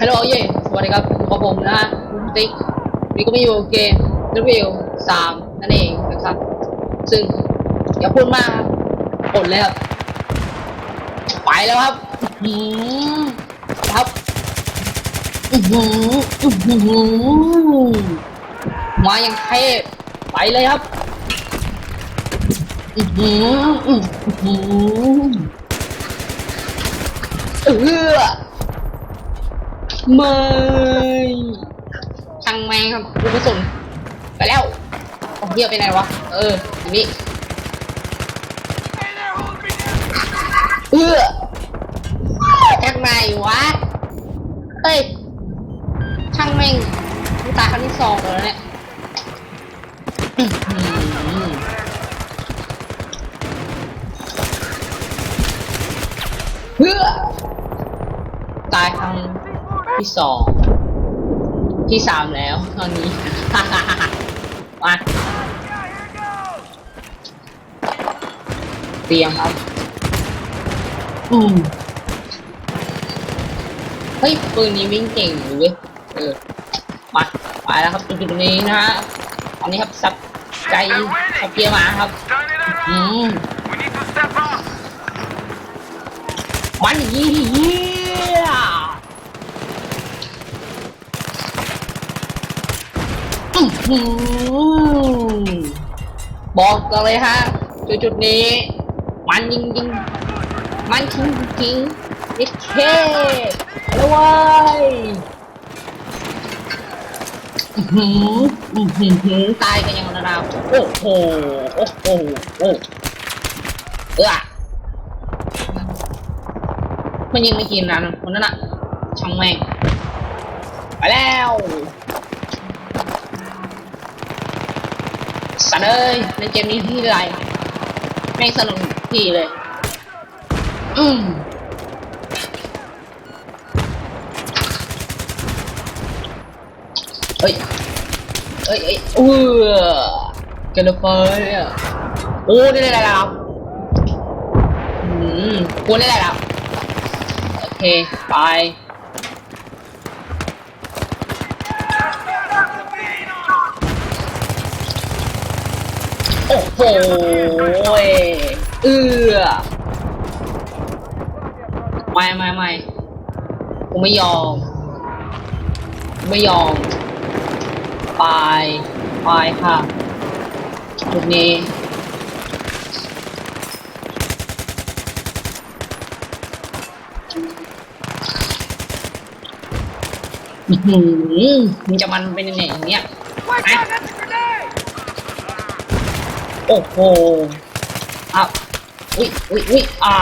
ฮัลโหลเย่สวัสดีครับกับผมนะฮะคุณติ๊กนี่ก็มาอยู่เกมรีวิวสามนั่นเองนะครับ ซึ่งอย่าพูดมากครับอดเลยครับ ไปแล้วครับอือหือครับอือหืออือหือมาอย่างเทพไปเลยครับอือหืออือหือเออ ไม่ช่างแม่งครับกูไม่สนไปแล้วเอาเฮียไปไหนวะ เออ อันนี้ เออจากไหนวะเอ้ย ช่างแม่งกูตายครั้งที่สองแล้วเนี่ยอื้อหือเพื่อ ตายครั้ง ที่สองที่สามแล้ว ตอนนี้ มาเตรียมครับอืมเฮ้ยปืนนี้วิ่งเก่งอยู่เว้ยเออมาไปแล้วครับจุดๆนี้นะฮะตอนนี้ครับซับใจขับเกียร์มาครับ Turn it around. อืม We need to step up. มันเยี่ยอื้อหือ บอกกันเลยฮะ จุดจุดนี้ มันจริงๆมันจริงจริงๆนิดเคแล้วว้ยอือหืออื้อหือตายกันยังระนาวโอ้โห โอ้โห โอ้เออมันยิงไม่กินนะคนนั้นอะช่างแม่งไปแล้ว สัตว์เอ้ยในเกมนี้ที่ไรแม่งสนุกที่เลย อืมเอ้ยเอ้ยเอ้ยเออเกันไปอะโอ้ได้ได้แล้วอืมกูได้แล้วโอเคไป โอ้โหเอือไม่ไม่ไม่กูไม่ยอม ไม่ยอม ไป ไปค่ะ จุดนี้หืมันจะมันเป็นยังไงอย่างเนี้ย โอ้โหอ้าวอุ้ยอุ้ยอุ้ยอ่า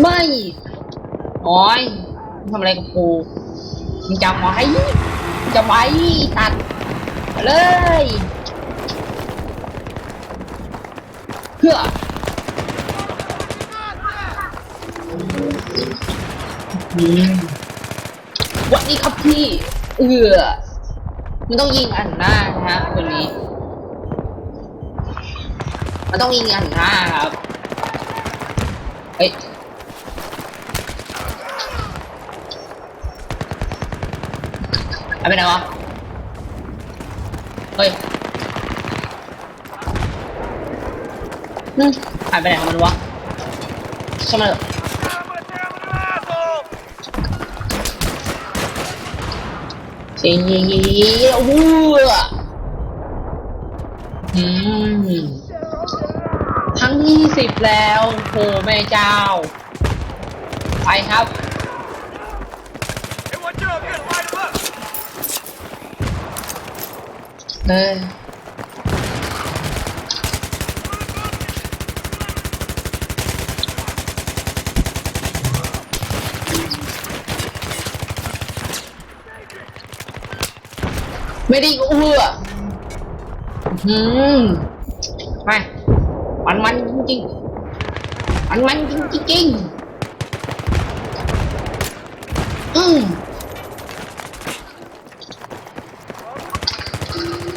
ไม่โอ้ยทำอะไรกับกูมึงจำไว้มึงจำไว้ตัดเลยเพื่อวัสดีครับพี่ เอือมันต้องยิงอันหน้านะฮะคนนี้ มันต้องยิงอันหน้าครับเฮ้ยหายไปไหนวะเฮ้ยนึงหายไปไหนของมันวะช่างมันเถอะ I'm gonna tear him an asshole. เสียงเยี่ยวู้อืมครั้งที่ สิบแล้วโหแม่เจ้า ไปครับ Hey, watch out, good. Light him up. เออไม่ได้เอื้ออืมไปมันมันจริงๆ มันมันจริงจริงอืม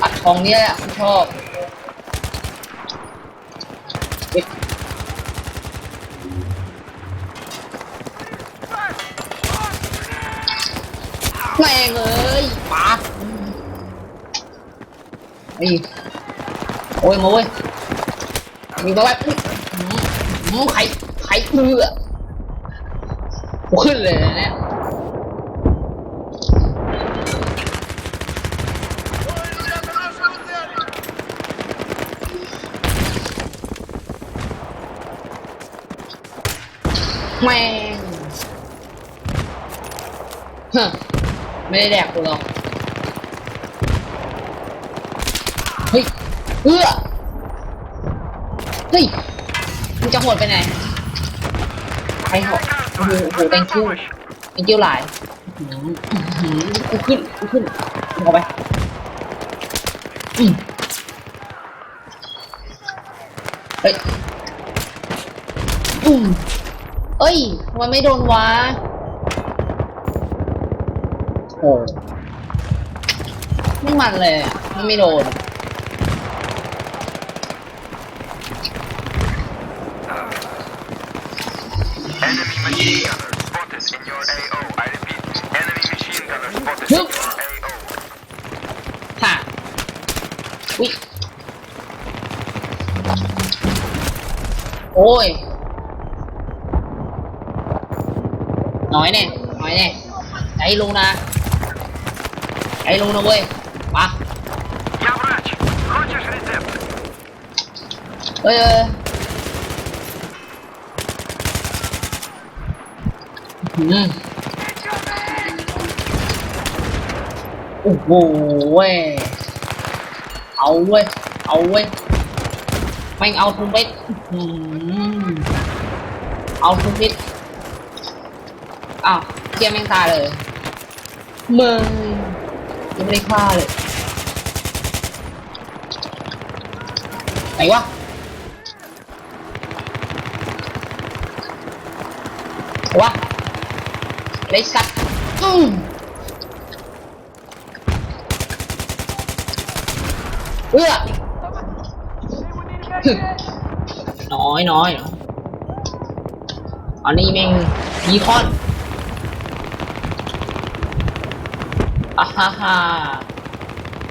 อัดของเนี้ยแหละผมชอบแม่งเอ้ยปาไอ้โอ้ยมาเว้ยมีมาแบบอื้อหือหืม ไข่ไข่เอือขึ้นเลยนะเนี่ยแม่งฮึไม่ได้แดกกูหรอกเฮ้ยเอ้อเฮ้ย จะโหดไปไหนไปเหอะโอ้โหโอ้โห thank you thank you หลายอื้อหือกูขึ้นกูขึ้นเข้าไปอืมเฮ้ยอืมเอ้ยทำไมันไม่โดนวะโอ้ไม่มันเลยอะมันไม่โดน ฮึบค่ะอุ๊โอ้ย น้อยแน่ น้อยแน่ใจลงนะใจลงนะเว้ยมาเฮ้ย โอ้โหเว้ยเอาเว้ยเอาเว้ยไม่เอาทุกเม็ดเอาทุกเม็ดอ้าวเทียมแม่งตายเลยมึงยังไม่ได้ฆ่าเลยไหนวะวะ ไรสัตว์อืมเอื้อน้อยน้อยออันนี้แม่งยีคอนอ่าฮ่าฮ่า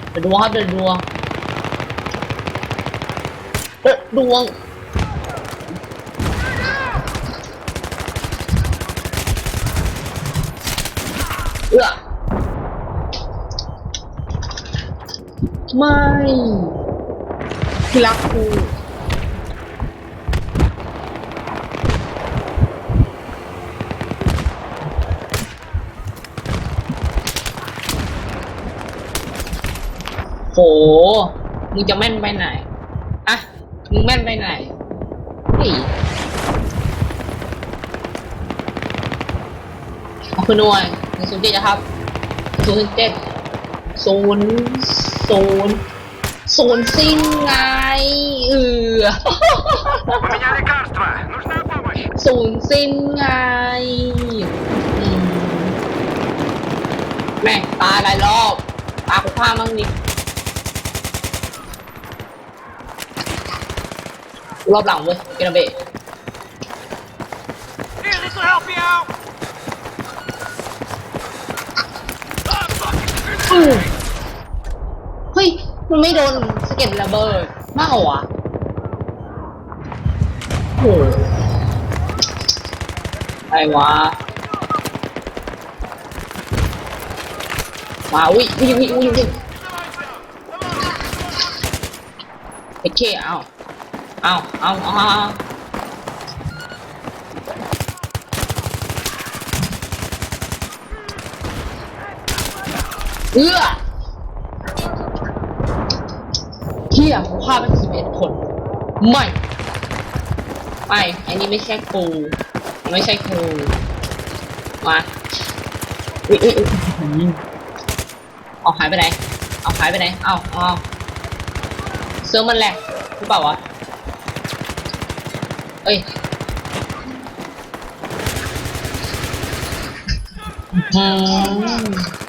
เดือดดวงครับเดือดดวงเดือดดวง เอื้อไม่ที่รักกูโห มึงจะแม่นไปไหนอะมึงแม่นไปไหนเฮ้ยเอาขึ้นวย ของคุณเจนนะครับศูนย์เจ็ดศูนย์ศูนย์ศูนสิ้นไงเออศูนสิ้นไงแม่ตายหลายรอบตาคุณผ้ามั่งนิดรอบหลังเว้ยเกนเบ เฮ้ยมันไม่โดนสะเก็ดระเบิดมากเหรอวะโอ้โหอะไรวะมาอุ้ยอุ้ยอุ้ยอุ้ยอุ้ยโอเคเอาเอาเอาเอาเอา เอื้อเฮียผมฆ่าไปสิบเอ็ดคน ไม่ไม่อันนี้ไม่ใช่กูไม่ใช่กูมาอุ้ยอุ้ยอุ้ยอื้อหือเอาหายไปไหน เอาหายไปไหน เอาเอาเสื้อมันแหลกหรือเปล่าวะ เอ้ยอืม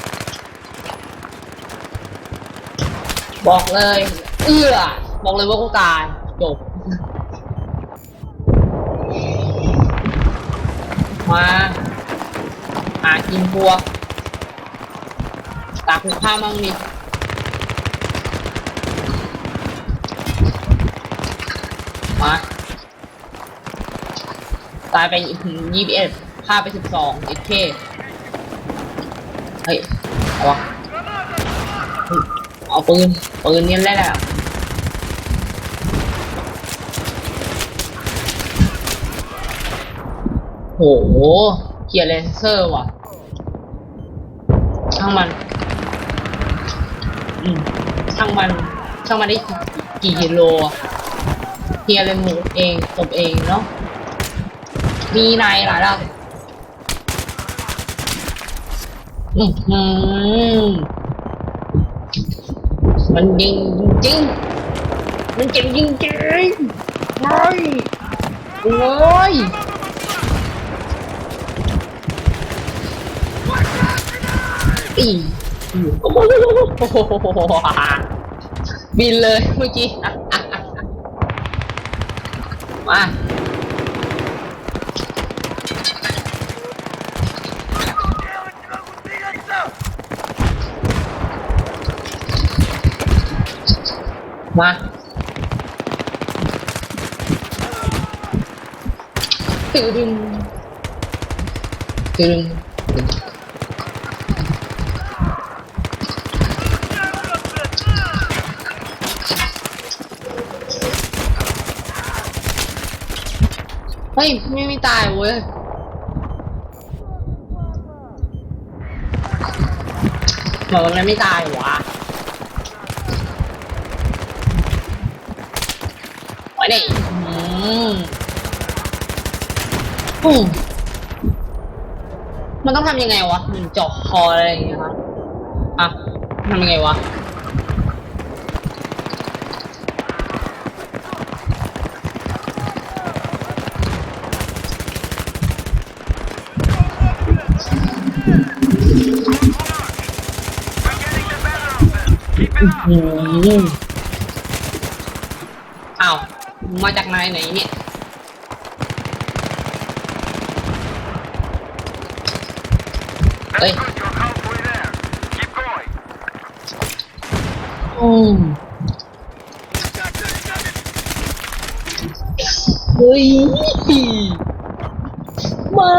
บอกเลย เอื้อ บอกเลยว่ากูตายจบ มาหากินพวกาคุกข้ามั่งดิมาตายไปยี่สิบเอ็ดฆ่าไปสิบสองเอเคเฮ้ยเอาวะ เอาปืนปืนเนี่ยแหละโหเกียร์เลเซอร์ว่ะช่างมันอืมช่างมันช่างมันได้กี่กิโลเกียร์เลยหมูเองตบเองเนาะมีนายหลายล่ะอือหือ มันยิงจริงมันเจ็บจริงจริงๆโอ้ยโอ้ยอีโอ้โหบินเลยเมื่อกี้มา มาตึงตึงตึงเฮ้ย ไม่ไม่ตายเว้ยหมอมันไม่ตายวะไว้ดิอืม อืมมันต้องทำยังไงวะมันเจาะคออะไรอย่างเงี้ยครับอะทำยังไงวะ We're getting the better of them. Keep it up. อืมอ้าว มาจากไหนไหนเนี่ย เฮ้ยโอ้เฮ้ยไม่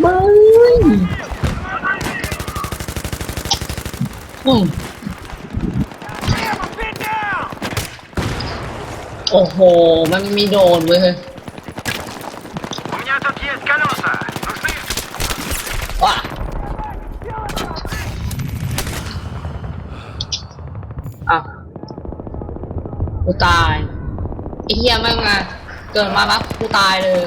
ไม่โอ้โอ้โห มันมีโดนเว้ย ไม่งมาเกิดมาปั๊บกูตายเลย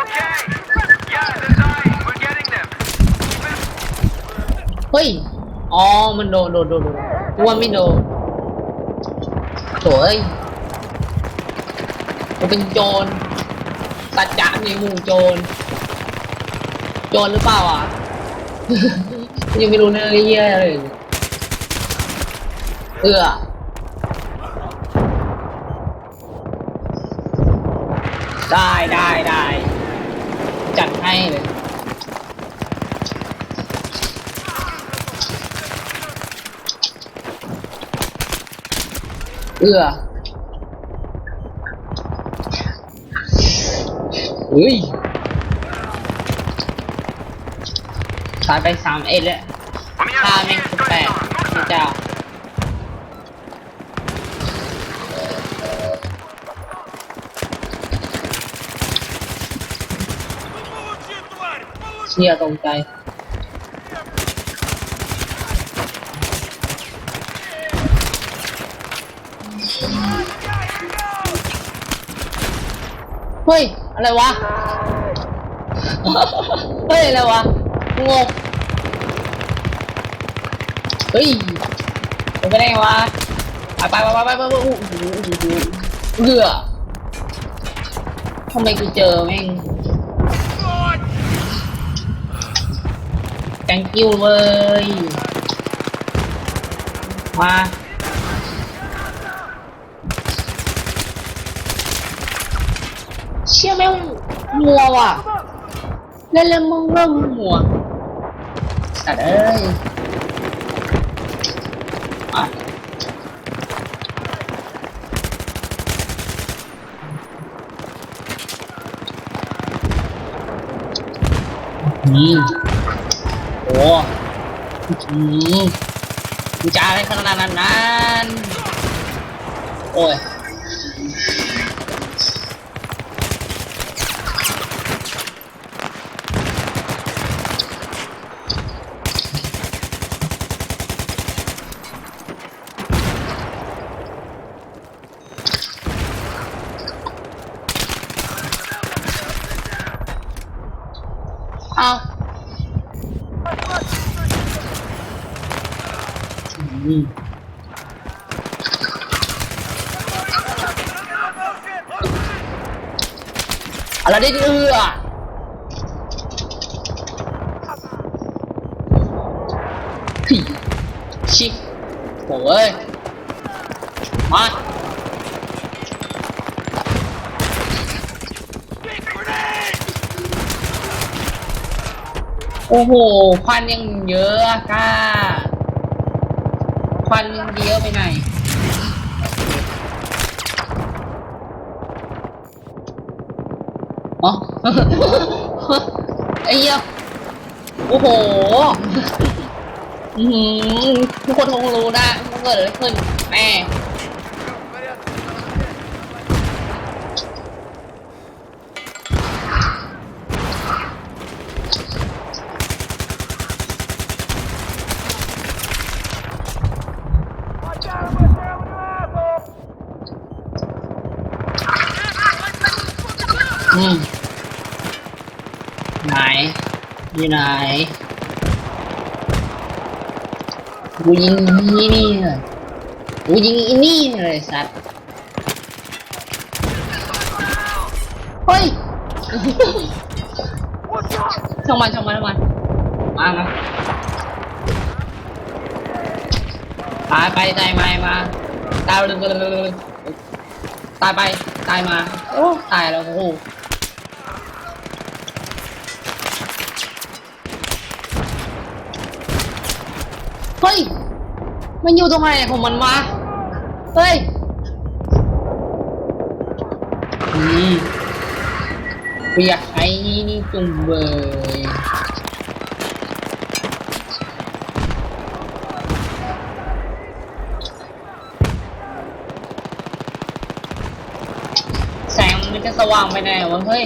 Okay. Yeah, they're dying. We're getting them. เฮ้ย อ๋อ มันโดนโดนโดนโดนกูว่าไม่โดนโถ่เอ้ย เป็นโจรสัจจะในหมู่โจร โจรหรือเปล่าอะ ยังไม่รู้เนื้อเยี่ยเลยเอื้อได้ได้ได้จัดให้เลยเอื้อ อุ้ยตายไปสามเอ็ดแล้วตาแม่แปดพระเจ้าเนี่ยตรงใจเฮ้ย อะไรวะ เฮ้ย อะไรวะ งง เฮ้ยเป็นไปได้ไงวะ ไปไปไปไปไปไปอู้หูอู้หูเหือทำไมกูเจอแม่งแก thank you เว้ยมา เชี่ยแม่ง มัวว่ะ เล่นเล่นมึงเริ่มมัวสัตว์เอ้ยมาอืมโอ้อืมมึงจะอะไรขนาดนั้นนั้นโอ้ย เอาอืมอะไรได้เอือพี่ ชิโอ้ยมาโอ้โหควันยังเยอะอะก้าควันยังเยอะไปไหนอ๋อไอ้เหี้ยโอ้โห อื้อหือทุกคนคงรู้นะว่าเกิดอะไรขึ้นแม่อืมไหนอยู่ไหน กูยิงนี่นี่เลยกูยิงอีนี่เลยสัตว์เฮ้ยช่างมันช่างมันช่างมันมามาตายไปตายมามาตายเลยเลยตายไปตายมาโอ้ตายแล้วโอ้โห เฮ้ย มันอยู่ตรงไหนของมันวะ เฮ้ย อืมกูอยากใช้นี่จุงเบยแสงมันจะสว่างไปไหนวะเฮ้ย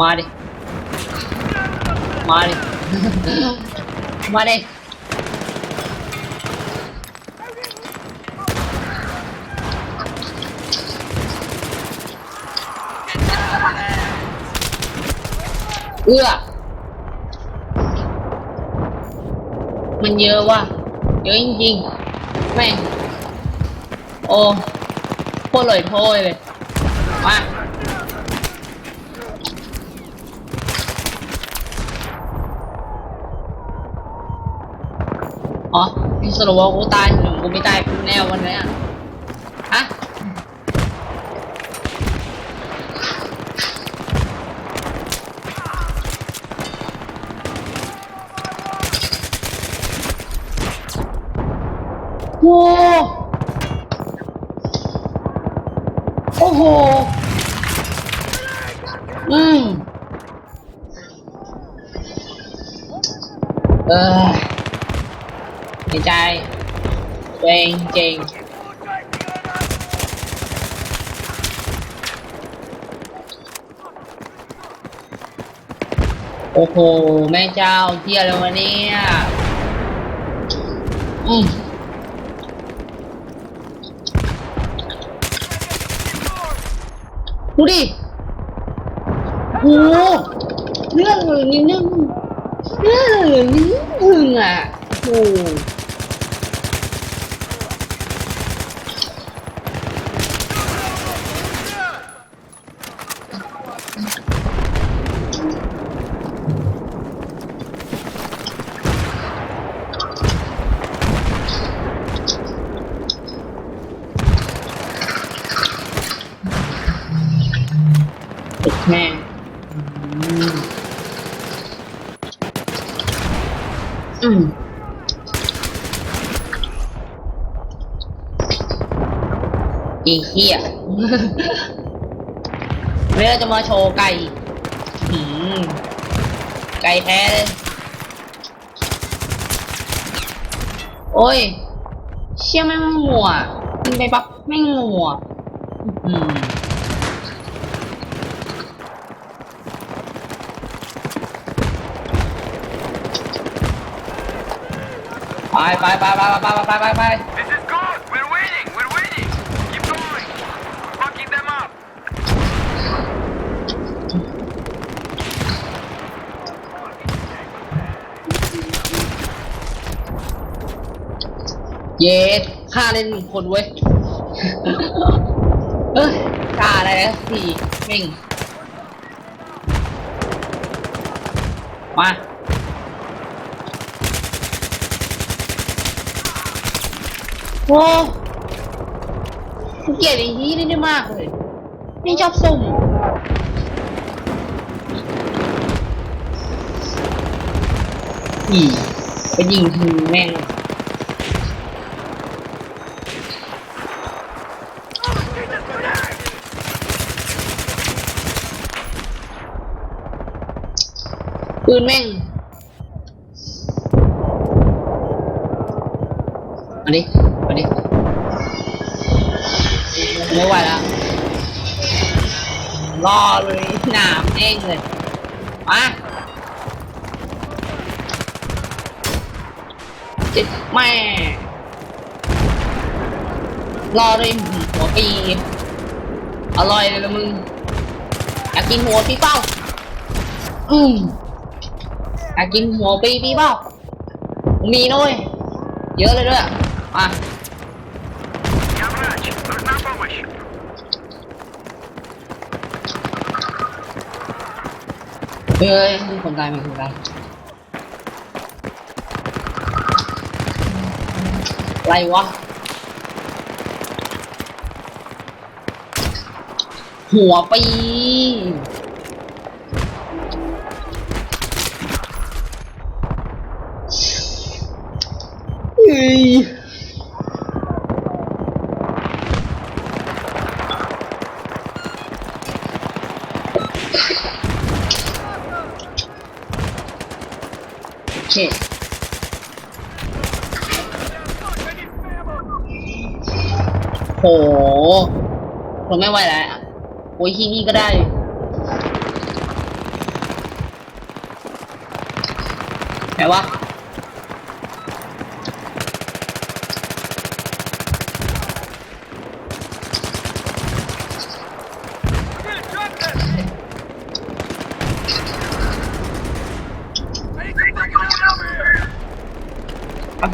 มาดิ มาดิ มาดิ เอื้อ มันเยอะว่ะ เยอะจริงๆ แม่ง โอ้โคตรเลยโทยเลย มา อ๋อพี่ สรุปว่ากูตายหนึ่งกูไม่ตายกูแน่วันนี้ เองเก่งโอ้โห แม่เจ้าเที่ยอะไรวะเนี่ยอืมดูดิโอ้เรื่องเลยนิดนึงเรื่องเลยนิดนึงอะโอ้ เหี้ยวันนี้เราจะมาโชว์ไก่หืมไก่แท้เลยโอ้ย เชี่ยแม่งหัวกินไปปั๊บแม่งหัวอืมไปไปไปไปไปไปไปไป เยสฆ่าเล่นหนึ่งคนเว้ย เอ้ยกล้าอะไรนะสี่เม่งมาโอ้กูเกลียดไอ้นี้นี่ได้มากเลยไม่ชอบสุ่มอีไปยิงทีแม่ง ปืนแม่งมาดิมาดิไม่ไหวแล้วรอเลยหนามแน่งเลยมาจิตแม่รอเลยหัวปีอร่อยเลยละมึงอยากกินหัวปีเป้าอืม อยากกินหัวปีปีเป้า มีนะเว้ยเยอะเลยด้วยมา Я врач. Нужна помощь. เฮ้ยมีคนตายมีคนตายอะไรวะ หัวปี โอเคโหผมไม่ไหวแล้วโอ้ยที่นี่ก็ได้ไหนวะ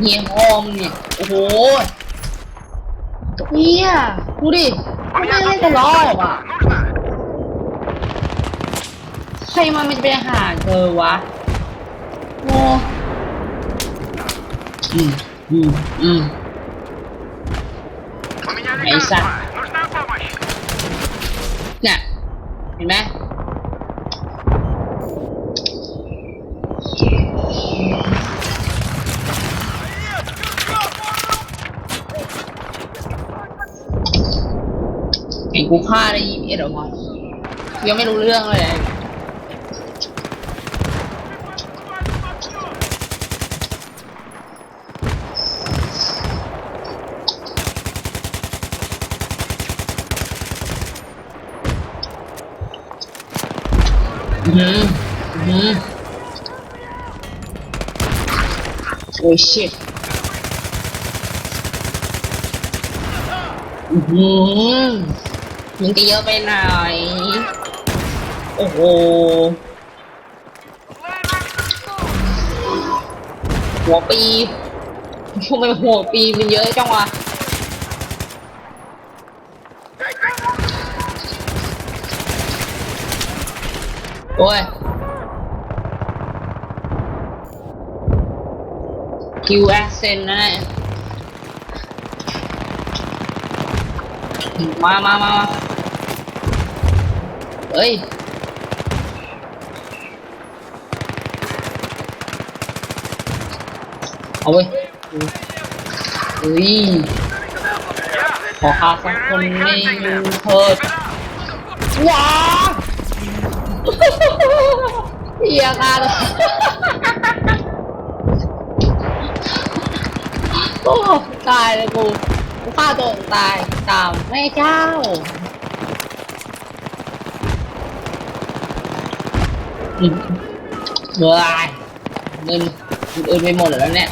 เฮียงอมเนี่ย โอ้โหเฮียดูดิไม่ได้จะรอดว่ะใครมันจะไปหาเจอวะโออืมอืมอืมไอ้สัตว์เนี่ยเห็นไหม กูฆ่าได้ยี่สิบเอ็ดหรอวะยังไม่รู้เรื่องเลยอือหืออือหือโอ้ย shit อือหือ มึงจะเยอะไปไหน โอ้โห หัวปีทำไมหัวปีมันเยอะจังวะโอ้ยคิวแอคเซนนะเนี่ย มามามาเฮ้ยเอาไว้เฮ้ยขอฆ่าสองคนไม่เถิดว้าเฮียฆ่าเลยโอ้ตายเลยกู กูฆ่าตัวเองตายตามแม่เจ้า อืมเฮ้ยเงินเงินไปหมดแล้วเนี่ย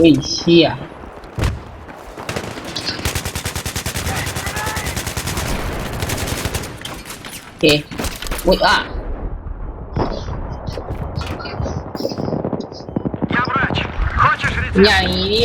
วิ่เชี่ยโอเคอุ้ยอ่ะ я врач. Хочешь อ рецепт? ย่างนี้ดิ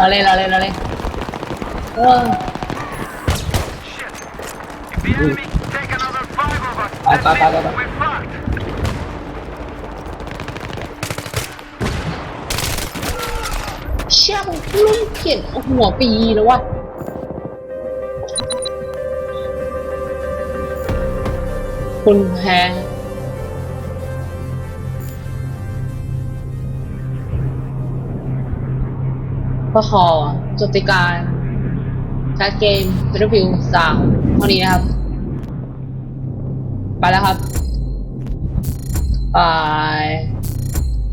เหี้ยอะไราเนี่ยสุดยอดกูยกนิ้วโป้งเฉยโป้งอะโป้งตีนนะเอาเลยเอาเลยเอาเลยเออ Shit. If the enemy take another five of us, Bye, bye, bye, bye, bye. we're fucked. เชี่ยมึงรุ่นเขียนหัวปีแล้ววะคุณแพ้ ประคอจบติการการเกมเรฟิวสามเท่านี้นะครับ ไปแล้วครับบาย